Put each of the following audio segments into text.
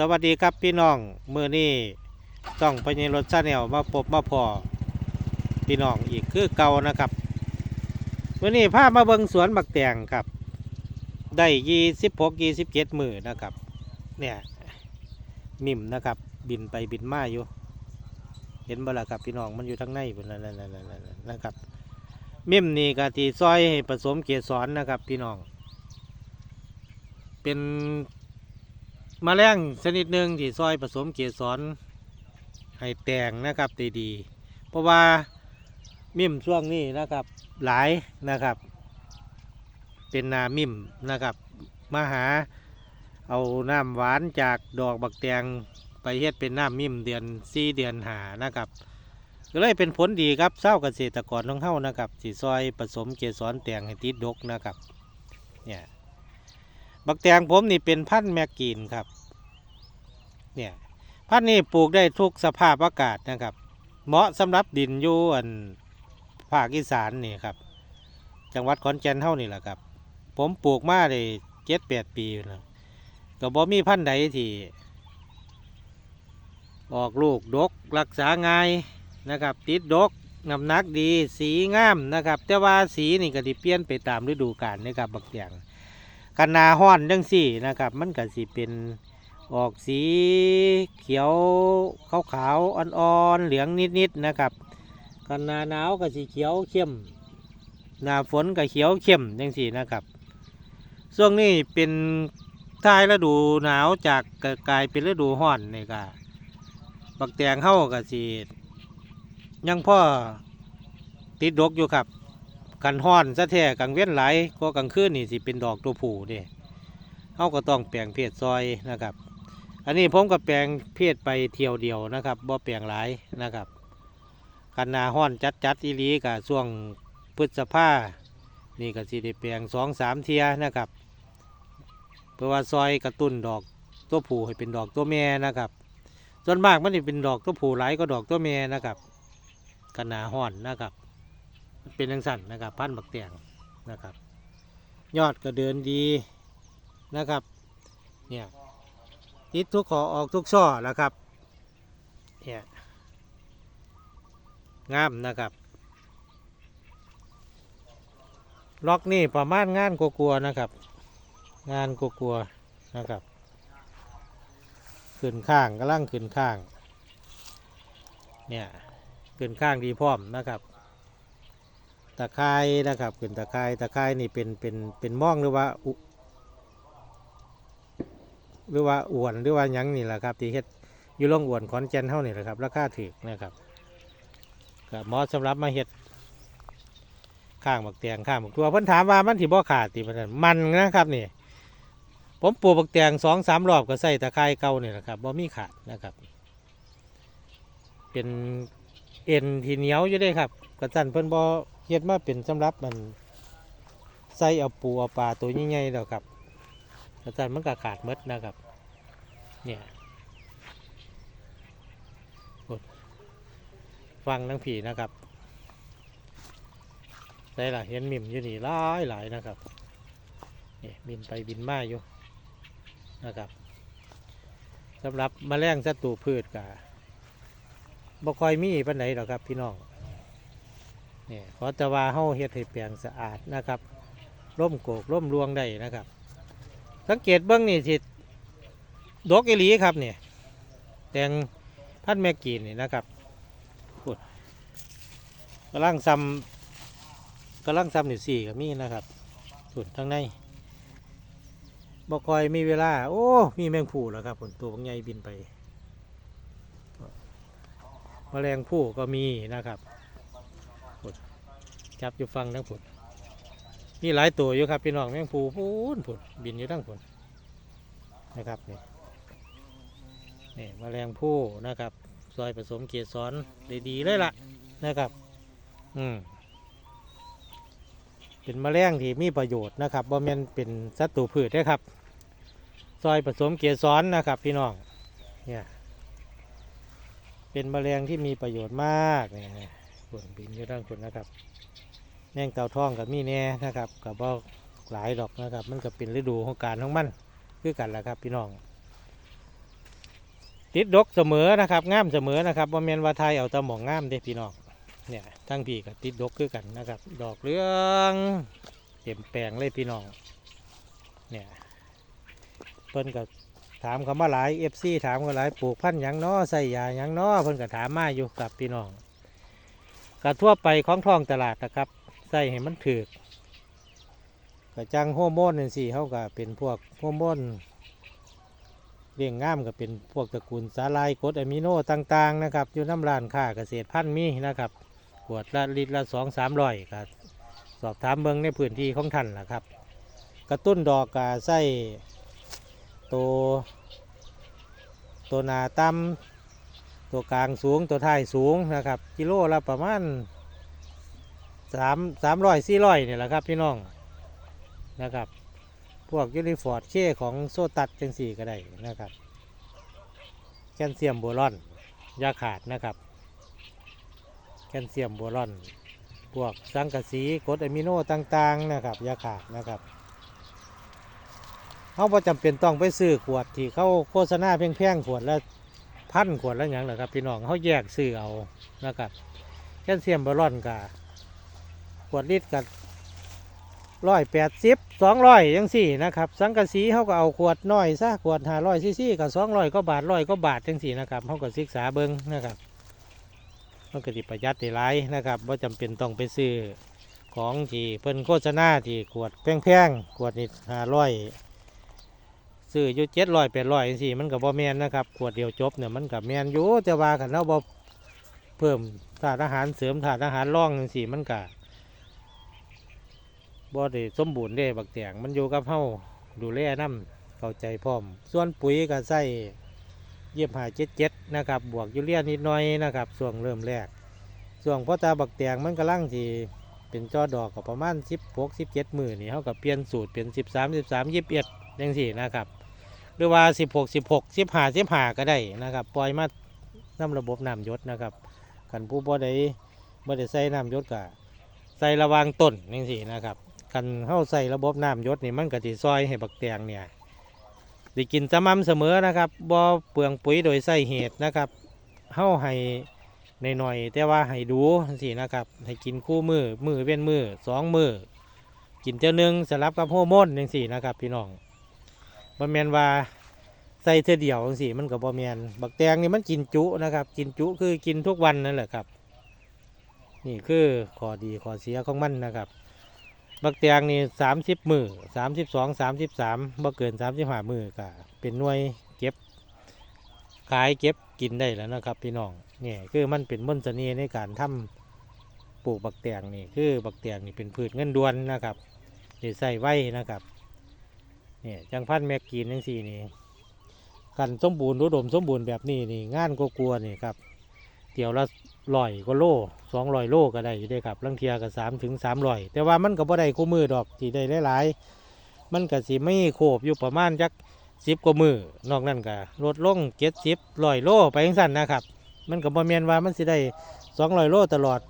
สวัสดีครับพี่น้องมือนี้ต้องไปในรถชาแนลมาพบมาพอพี่น้องอีกคือเก่านะครับมือนี้พามาเบิงสวนบักแตงครับ ได้ยี่สิบหกยี่สิบเจ็ดมือนะครับ เนี่ยมิมนะครับ บินไปบินมาอยู่ เห็นบ่ล่ะครับพี่น้องมันอยู่ทางในบนนั่นนั่นนั่นนะครับ มิมนี่กะทีซอยผสมเกสรนะครับ พี่น้อง เป็น มาแมลงชนิดหนึ่งที่ซอยผสมเกสรให้แตงนะครับดีๆเพราะว่ามิ่มช่วงนี้นะครับหลายนะครับ เป็นนามิ่มนะครับมาหาเอาน้ำหวานจากดอกบักแตงไปเฮ็ดเป็นน้ำมิ่มเดือนสี่เดือนหานะครับก็เลยเป็นผลดีครับเศร้าเกษตรกรของเฮานะครับสีซอยผสมเกสรแตงให้ติดดกนะครับเนี่ย บักแตงผมนี่เป็นพันธุ์แมกกีนครับ เนี่ยพันธุ์นี้ปลูกได้ทุกสภาพอากาศนะครับ เหมาะสำหรับดินอยู่อันภาคอีสานนี่ครับ จังหวัดขอนแก่นเท่านี่แหละครับ ผมปลูกมาได้เจ็ดแปดปีแล้วก็บ่มีพันธุ์ใดที่ออกลูกดกรักษาง่ายนะครับ ติดดกน้ำหนักดีสีงามนะครับ แต่ว่าสีนี่ก็ดิเปลี่ยนไปตามฤดูกาลนะครับบักแตง กันนาห้อนจังสี่นะครับ มันก็สิเป็นออกสีเขียวขาวขาวๆอ่อนๆเหลืองนิดๆนะครับกันนาหนาวก็สีเขียวเข้มหนาฝนก็เขียวเข้มจังสี่นะครับช่วงนี้เป็นท้ายฤดูหนาวจากกลายเป็นฤดูห้อนนี่ก็บักแตงเข้าก็สียังพ่อติดดกอยู่ครับ กันห้อนซะแท้กลางเว้นหลายก็กลางคืนนี่สิเป็นดอกตัวผู้เด้เฮาก็ต้องแปลงเพศซอยนะครับ อันนี้ผมก็แปลงเพศไปเที่ยวเดียวนะครับบ่แปลงหลายนะครับกันนาห้อนจัดจัดๆอีลีกับช่วงพฤษภานี่ก็สิได้แปลงสองสามเทียนะครับเพื่อว่าซอยกระตุ้นดอกตัวผู้ให้เป็นดอกตัวแม่นะครับส่วนมากมันนี่เป็นดอกตัวผู้หลายก็ดอกตัวแม่นะครับกันนาห้อนนะครับ เป็นทังสั่นนะครับพันบักแตงนะครับ ยอดก็เดินดีนะครับ เนี่ยติดทุกขอออกทุกช่อแล้วครับเนี่ยงามนะครับ ล็อกนี่ประมาณงานกลัวๆนะครับ งานกลัวๆนะครับ ขึ้นข้างกำลังขึ้นข้าง เนี่ยขึ้นข้างดีพร้อมนะครับ ตะไคร้นะครับขึ้นตะไคร้ตะไคร้นี่เป็นเป็นเป็นม่องหรือว่าหรือว่าอ้วนหรือว่ายังนี่แหละครับที่เฮ็ดอยู่โรงอ้วนขอนแก่นเท่านี่แหละครับราคาถูกนะครับก็เหมาะสำหรับมาเฮ็ดข้างบักแตงข้างบักตัวเพิ่นถามว่ามันที่บ่ขาดติมันนมันนะครับนี่ผมปลูกบักแตงสองสามรอบก็ใส่ตะไคร้เก่านี่แหละครับบ่มีขาดนะครับ เป็นเอ็นที่เหนียวอยู่ได้ครับกระสันเพิ่นบ่ เฮ็ดมาเป็นสำหรับมันใส่เอาปูเอาปลาตัวใหญ่ๆแล้วครับอาจารย์มันก็ขาดมดนะครับ เนี่ยกดฟังทั้งผีนะครับได้ละเห็นมิมอยู่นี่หลายหลายนะครับนี่บินไปบินมาอยู่นะครับสำหรับมแมลงศัตรูพืชกะบ่ค่อยมีปันไหนหรอกครับพี่น้อง นี่ยขอแต่ว่าเฮาเฮ็ดให้แปลงสะอาดนะครับร่มโกกร่มรวงได้นะครับ สังเกตเบื้องนี่สิดอกอีหลีครับเนี่ยแตงพันแมกกีนนี่นะครับพูดกำลังซ้ำกำลังซ้ำหนึ่งสี่ก็มีนะครับส่วนทางในบ่คอยมีเวลา โอ้ มีแมงผู้แล้วครับผลตัวบางใหญ่บินไปแมลงผู้ก็มีนะครับ จับอยู่ฟังทั้งผุนมีหลายตัวอยู่ครับพี่น้องแมงภูพูนผุนบินอยู่ทั้งผุนนะครับนี่นี่แมลงผู้นะครับ ซอยผสมเกสรได้ดีเลยล่ะนะครับ อืมเป็นแมลงที่มีประโยชน์นะครับบ่แม่นเป็นศัตรูพืชนะครับ ซอยผสมเกสรนะครับ พี่น้องเนี่ยเป็นแมลงที่มีประโยชน์มากเนี่ยผุนบินอยู่ทั้งผุนนะครับ แมงเต่าทองกับมีแน่นะครับกับบ่หลายดอกนะครับ มันก็เป็นฤดูของการของมันคือกันแหละครับพี่น้อง ติดดกเสมอนะครับง่ามเสมอนะครับบ่แมนว่าไทยเอาตะหมองง่ามเด้พี่น้องเนี่ยทั้งพี่ก็ติดดกคือกันนะครับ ดอกเหลืองเต็มแปลงเลยพี่น้องเนี่ยเพิ่นก็ถามคำว่าหลาย FC ถามกันหลายปลูกพันธุ์ยังน้อใส่ยายังน้อเพิ่นก็ถามมาอยู่กับพี่น้องก็ทั่วไปของท้องตลาดนะครับ ใส่ให้มันถูกก็จังโฮอร์โมนนั่นสิเขาก็เป็นพวกโฮอร์โมนเลี้ยงง่ามก็เป็นพวกตระกูลสาลายกรดอะมิโนต่าง ๆ นะครับอยู่น้ำร้านค้าเกษตรพันธุ์มีนะครับขวดละลิตรละสองสามร้อยก็สอบถามเบิงในพื้นที่ของท่านล่ะครับ กระตุ้นดอกกาใส่ตัวตัวนาต่ำตัวกลางสูงตัวท้ายสูงนะครับ กิโลละประมาณ สามสามร้อยสี่ร้อยเนี่ยแหละครับพี่น้องนะครับ พวกยูนิฟอร์ดเช่ของโซตัดจังสี่ก็ได้นะครับ แคลเซียมโบรอนยาขาดนะครับ แคลเซียมโบรอนพวกสังกะสีกรดอะมิโนต่างๆนะครับยาขาดนะครับเขาบ่จำเป็นต้องไปซื้อขวดที่เขาโฆษณาแพงๆขวดละพันขวดละอย่างเหรอครับพี่น้องเขาแยกซื้อเอานะครับแคลเซียมโบรอนกับ ขวดลิตรกับร้อยแปดสิบสองร้อยยังสี่นะครับสังกะสีเขาก็เอาขวดน้อยซะขวดห้าร้อยซีซีกับสองร้อยก็บาทร้อยก็บาทจังสี่นะครับเขาก็ศึกษาเบิ้งนะครับมันก็ติประหยัดได้หลายนะครับว่าจำเป็นต้องไปซื้อของที่เพิ่นโฆษณาที่ขวดแพงๆขวดนี่ห้าร้อยซื้ออยู่เจ็ดร้อยแปดร้อยจังสี่มันกับบ่แมนนะครับขวดเดียวจบเนี่ยมันกับแมนอยู่แต่ว่ากันเราบ่เพิ่มถาดอาหารเสริมถาดอาหารร่องจังสี่มันกับ บ่ได้สมบูรณ์เด้บักแตงมันอยู่กับเฮาดูแลน้ำเข้าใจพร้อม ส่วนปุ๋ยก็ใส่เยี่ยมหาเจ็ดเจ็ดนะครับ บวกยูเรียนิดหน่อยนะครับส่วงเริ่มแรก ส่วงพอตาบักแตงมันกำลังที่เป็นจอดอกก็ประมาณสิบหกสิบเจ็ดมือนี่เขากับเปลี่ยนสูตรเป็นสิบสามสิบสามยี่สิบเอ็ดยังสี่นะครับ หรือว่าสิบหกสิบหกสิบห้าสิบห้าก็ได้นะครับ ปล่อยมาน้ำระบบน้ำยศนะครับขันผู้บ่ได้บ่ได้ใส่น้ำยศก็ใส่ระวางต้นยังสี่นะครับ กันเข้าใส่ระบบน้ำยศนี่มันก็สิซอยให้บักแตงเนี่ยได้กินสม่ำเสมอนะครับบ่เปลืองปุ๋ยโดยใส่เหตุนะครับเข้าให้ในหน่อยๆแต่ว่าให้ดูสินะครับให้กินคู่มือมือเว้นมือสองมือกินเจ้าหนึ่งสลับกับโฮอร์โมนจังสี่นะครับ พี่น้องบ่แมนว่าใส่เท่อเดียวจังสี่มันก็บ่แมนบักแตงนี่มันกินจุนะครับ กินจุคือกินทุกวันนั่นแหละครับ นี่คือข้อดีข้อเสียของมันนะครับ บักแตงนี่สามสิบมือสามสิบสองสามสิบสามบ่เกินสามสิบห้ามือก็เป็นหน่วยเก็บ ขายเก็บกินได้แล้วนะครับ พี่น้องเนี่ยคือมันเป็นมนต์เสน่ห์ในการทำปลูกบักแตงนี่คือบักแตงนี่เป็นพืชเงินดวนนะครับที่ใส่ไว้นะครับเนี่ยจังพันแมกกีนทั้งสี่นี่กันสมบูรณ์รุดมสมบูรณ์แบบนี้นี่งานก็กลัวๆนี่ครับเดี๋ยวละ ร้อยก็โลสองร้อยโลก็ได้อยู่ได้ครับลังเทียก็สามถึงสามร้อย แต่ว่ามันก็บ่ได้คู่มือดอกที่ได้หลายๆมันก็สิไม่โคบอยู่ประมาณจักสิบกว่ามือนอกนั้นก็ลดลงเจ็ดสิบร้อยโลไปยังสั้นนะครับ มันก็บ่แมนว่ามันสิได้สองร้อยโลตลอด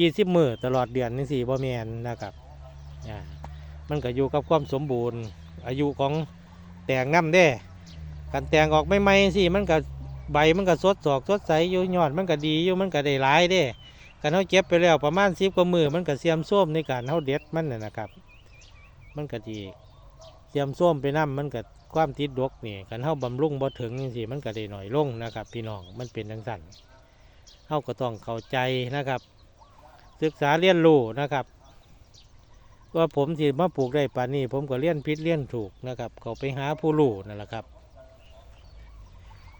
ยี่สิบมือตลอดเดือนนี่สิบ่แมนนะครับมันก็อยู่กับความสมบูรณ์ อายุของแตงน้ำเด้กันแตงออกไม่ไม่ๆสิมันก็ ใบมันก็สดสอกสดใสอยู่ยอดมันก็ดีอยู่มันก็ได้หลายเด้กันเขาเก็บไปแล้วประมาณสิบกว่ามือมันก็เสียมส้มในการเขาเด็ดมันน่ะนะครับ มันก็ดีเสียมส้มไปน้ำมันก็ความติดดกนี่กันเฮาบำรุงบ่ถึงจังซี่มันก็ได้หน่อยลงนะครับ พี่น้องมันเป็นจังซั่นเฮาก็ต้องเข้าใจนะครับ ศึกษาเรียนรู้นะครับว่าผมสิมาปลูกได้ป่านนี้ผมก็เรียนผิดเรียนถูกนะครับ เขาไปหาผู้รู้นั่นแหละครับ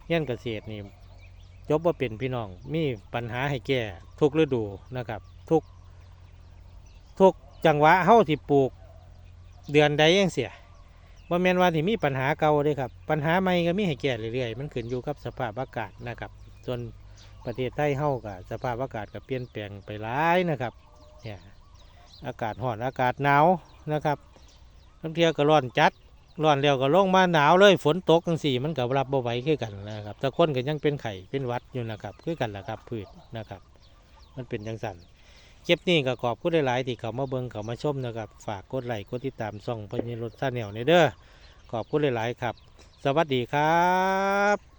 เรียนเกษตรนี่จบว่าเป็นพี่น้องมีปัญหาให้แก้ทุกฤดูนะครับ ทุก ทุกจังหวะเฮ้าที่ปลูกเดือนใดยังเสียบ่แมนว่าที่มีปัญหาเก่าเด้ครับ ปัญหาใหม่ก็มีให้แก้เรื่อยๆ มันขึ้นอยู่กับสภาพอากาศนะครับ ส่วนประเทศไทยเฮ้ากับสภาพอากาศก็เปลี่ยนแปลงไปหลายนะครับ เนี่ยอากาศร้อนอากาศหนาวนะครับบางเทียก็ร้อนจัด ร้อนแล้วก็ลงมาหนาวเลยฝนตกจังสี่มันก็รับบ่ไหวคือกันนะครับแต่คนก็ยังเป็นไข่เป็นวัดอยู่นะครับคือกันแหละครับพืชนะครับ มันเป็นจังสันเก็บนี่ก็ขอบคุณหลายๆที่เขามาเบิ่งเขามาชมนะครับ ฝากกดไลค์กดติดตามส่องพญรถซาแนวในเด้อขอบคุณหลายๆครับ สวัสดีครับ